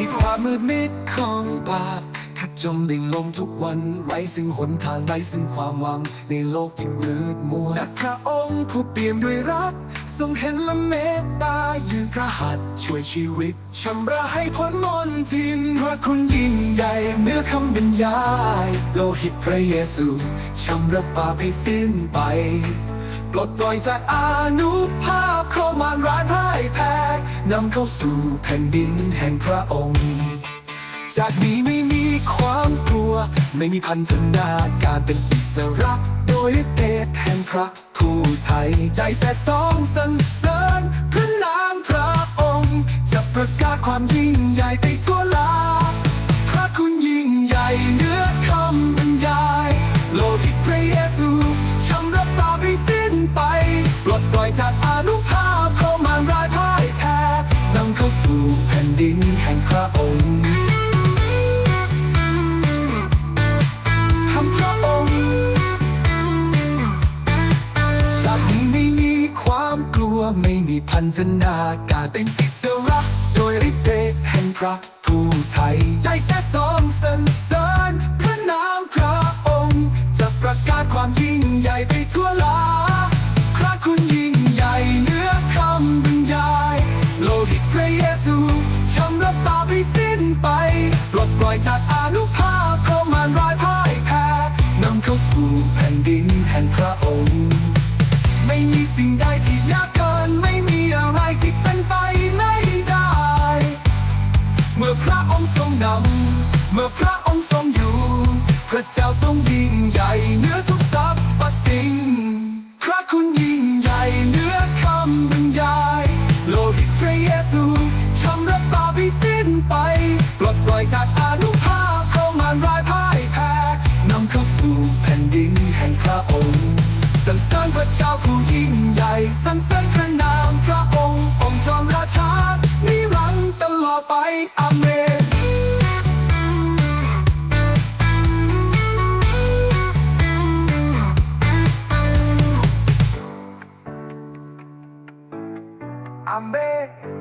ีความมืดมิดของบาปขัดจมดิ่งลงทุกวันไร้ซึ่งหนทางไร้ซึ่งความหวัง ในโลกที่มืดมัวแต่พระองค์ผู้เปี่ยมด้วยรัก ทรงเห็นและเมตตายืนพระหัตช่วยชีวิตชำระให้พ้นมนทินพระคุณยิ่งใหญ่เหนื้อคำบรรยาย โลหิตพระเยซูชำระบาปให้สิ้นไป ปลดปล่อยจากอานุภาพเข้ามารร้ายพ่ายแพ้ นำเข้าสู่แผ่นดินแห่งพระองค์ จากนี้ไม่มีความกลัว ไม่มีพันธนาการเป็นอิสระ โดยเดชแห่งพระผู้ไทยใจแส่สองสันเสริ สู่แผ่นดินแห่งพระองค์ทำพระองค์จากไม่มีความกลัวไม่มีพันธนาการเป็นอิสระโดยฤทธิ์เดชแห่งพระผู้ไทย ใจแท้สองสรรเสริญพระนามพระองค์ จะประกาศความยิ่งใหญ่ไปทั่ว จากอานุภาพเข้ามารร้ายพ่ายแพ้นำเข้าสู่แผ่นดินแห่งพระองค์ ไม่มีสิ่งใดที่ยากเกิน ไม่มีอะไรที่เป็นไปไม่ได้ เมื่อพระองค์ทรงนำ เมื่อพระองค์ทรงอยู่ พระเจ้าทรงยิ่งใหญ่เหนือทุก พระเจ้าผู้ยิ่งใหญ่สรรเสริญพระนามพระองค์องค์จอมราชานิรันตลอดไปอเมนอเมน